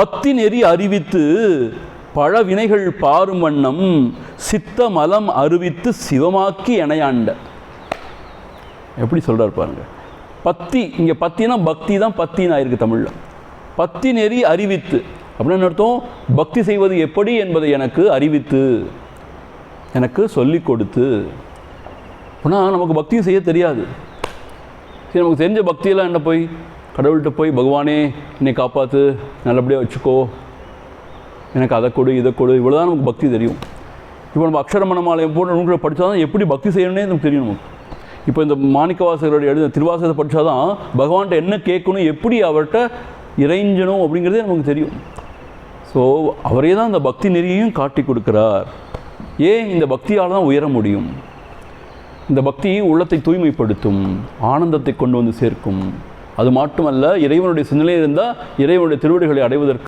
பத்தி நெறி அறிவித்து பழ வினைகள் பாரும் வண்ணம் சித்த மலம் அறிவித்து சிவமாக்கி இணையாண்ட எப்படி சொல்கிறார் பாருங்க. பத்தி இங்கே பத்தினா பக்தி தான் பத்தின்னு ஆயிருக்கு தமிழில். பத்தி நெறி அறிவித்து. அப்படின்னு அர்த்தம்? பக்தி செய்வது எப்படி என்பதை எனக்கு அறிவித்து. எனக்கு சொல்லிக் கொடுத்து. அப்படின்னா நமக்கு பக்தியும் செய்ய தெரியாது. சரி நமக்கு தெரிஞ்ச பக்தியெல்லாம் என்ன போய்? கடவுள்கிட்ட போய் பகவானே என்னை காப்பாற்று நல்லபடியாக வச்சுக்கோ. எனக்கு அதை கொடு இதை கொடு. இவ்வளோ தான் நமக்கு பக்தி தெரியும். இப்போ நம்ம அக்ஷரமணமாலயம் போன்ற நூல்களை படித்தா தான் எப்படி பக்தி செய்யணும்னே நமக்கு தெரியும் நமக்கு. இப்போ இந்த மாணிக்கவாசகருடைய எழுத திருவாசகத்தை படித்தா தான் பகவான்கிட்ட என்ன கேட்கணும் எப்படி அவர்கிட்ட இறைஞ்சணும் அப்படிங்கிறதே நமக்கு தெரியும். ஸோ அவரே தான் அந்த பக்தி நெறியையும் காட்டி கொடுக்குறார். ஏன் இந்த பக்தியால் தான் உயர முடியும்? இந்த பக்தி உள்ளத்தை தூய்மைப்படுத்தும் ஆனந்தத்தை கொண்டு வந்து சேர்க்கும். அது மட்டுமல்ல இறைவனுடைய சிந்தனை இருந்தால் இறைவனுடைய திருவடிகளை அடைவதற்கு